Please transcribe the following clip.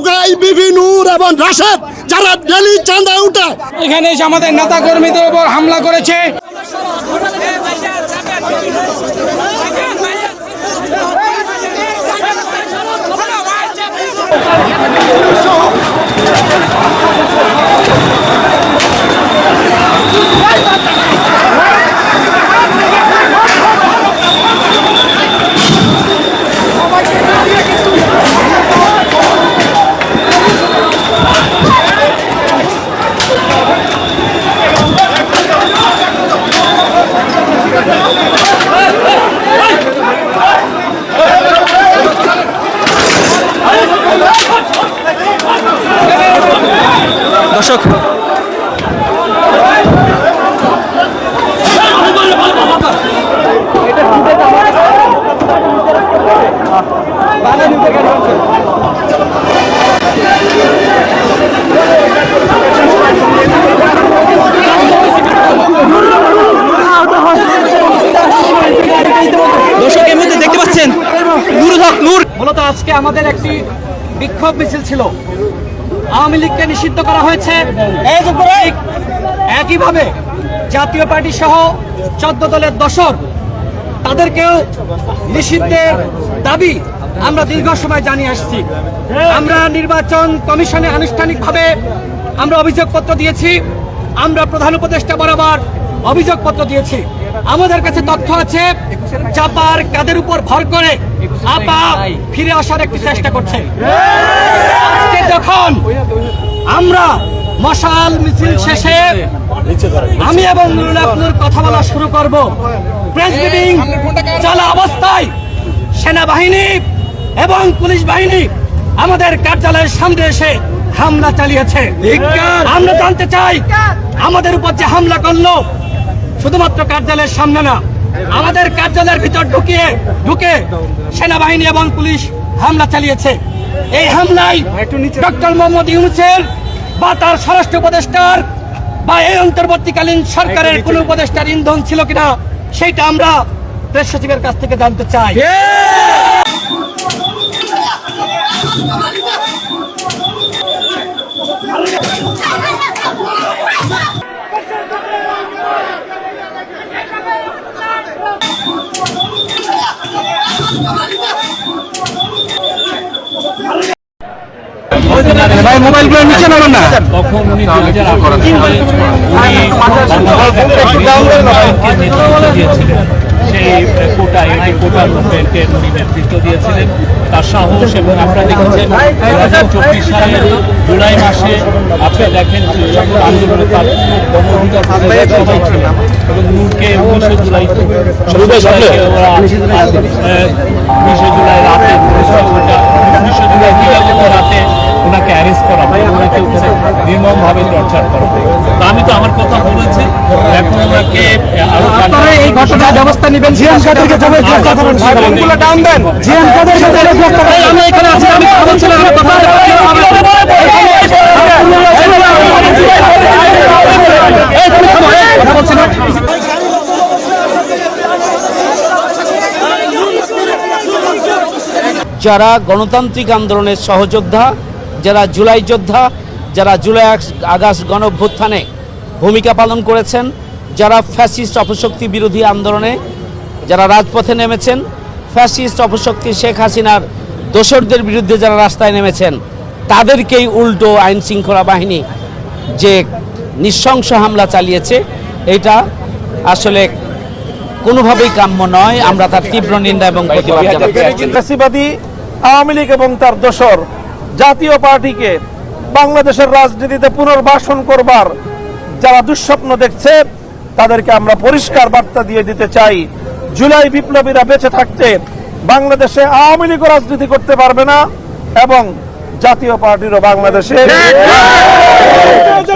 টুকাই বিবি নূর এবং রাশেদ যারা ডেলি চাঁদা উঠে এখানে আমাদের নেতা কর্মীদের উপর হামলা করেছে। দর্শক। দর্শক দেখতে পাচ্ছেন নুরুল হক নূর। মূলত আজকে আমাদের একটি বিক্ষোভ মিছিল ছিল। আওয়ামী লীগকে নিষিদ্ধ করা হয়েছে। একইভাবে জাতীয় পার্টি সহ চোদ্দ দলের দশক তাদেরকেও নিষিদ্ধের দাবি আমরা দীর্ঘ সময় জানিয়ে আসছি। আমরা নির্বাচন কমিশনে আনুষ্ঠানিকভাবে আমরা অভিযোগপত্র দিয়েছি। আমরা প্রধান উপদেষ্টা বরাবর অভিযোগপত্র দিয়েছি। আমাদের কাছে তথ্য আছে চাপার কাদের উপর ভর করে আপা ফিরে আসার একটি চেষ্টা করছে। যখন আমরা মশাল মিছিল শেষে আমি এবং নুরুল আপনার কথা বলা শুরু করব। প্রেস মিটিং চলা অবস্থায় সেনাবাহিনী এবং পুলিশ বাহিনী আমাদের কার্যালয়ের সামনে এসে হামলা চালিয়েছে। আমরা জানতে চাই আমাদের উপর যে হামলা করল শুধুমাত্র কার্যালয়ের সামনে না আমাদের কার্যালয়ের ভিতর ঢুকিয়ে ঢুকে সেনাবাহিনী এবং পুলিশ হামলা চালিয়েছে। এই হামলায় ডক্টর মোহাম্মদ ইউনুসের বা তার স্বরাষ্ট্র উপদেষ্টার বা এই অন্তর্বর্তীকালীন সরকারের কোন উপদেষ্টার ইন্ধন ছিল কিনা সেটা আমরা প্রেস সচিবের কাছ থেকে জানতে চাই। ভাই মোবাইলগুলো নিচে নামান না। তখন উনি দু হাজার আঠারো সালে উনি বাংলাদেশকে নেতৃত্ব দিয়েছিলেন। সেই কোটা এই কোটা মুভমেন্টের উনি নেতৃত্ব দিয়েছিলেন। তার সাহস এবং আপনারা দেখেছেন দু হাজার চব্বিশ সালের জুলাই মাসে আপনি দেখেন আন্দোলনে তার এবং নূরকে উনিশে জুলাই উনিশে জুলাই রাতে উনিশে অ্যারেস্ট করা হয় ওনাকে নির্মমভাবে টর্চার করা হয় তো আমি তো আমার কথা বলেছি এখন ওনাকে আরও এই ঘটনার ব্যবস্থা নেবেন জিয়ান কাদেরকে যাবে গ্রেফতার করুন ফোনগুলো ডাউন দেন জিয়ান কাদেরকে যাবে গ্রেফতার করুন আমি এখানে আছি আমি কথা বলছিলাম আমি কথা এই তুমি থামো, এই, কথা বলছি না যারা গণতান্ত্রিক আন্দোলনের সহযোদ্ধা যারা জুলাই যোদ্ধা যারা জুলাই আগ- আগস্ট গণভ্যুত্থানে ভূমিকা পালন করেছেন যারা ফ্যাসিস্ট অপশক্তি বিরোধী আন্দোলনে যারা রাজপথে নেমেছেন ফ্যাসিস্ট অপশক্তি শেখ হাসিনার দোসরদের বিরুদ্ধে যারা রাস্তায় নেমেছেন তাদেরকেই উল্টো আইন শৃঙ্খলা বাহিনী যে নৃশংস হামলা চালিয়েছে এটা আসলে কোনোভাবেই কাম্য নয়। আমরা তার তীব্র নিন্দা এবং প্রতিবাদ জানাচ্ছি আওয়ামী লীগ এবং তার দোসর জাতীয় পার্টিকে বাংলাদেশের রাজনীতিতে পুনর্বাসন করবার যারা দুঃস্বপ্ন দেখছে, তাদেরকে আমরা পরিষ্কার বার্তা দিয়ে দিতে চাই। জুলাই বিপ্লবীরা বেঁচে থাকতে বাংলাদেশে আওয়ামী লীগ রাজনীতি করতে পারবে না এবং জাতীয় পার্টিরও বাংলাদেশে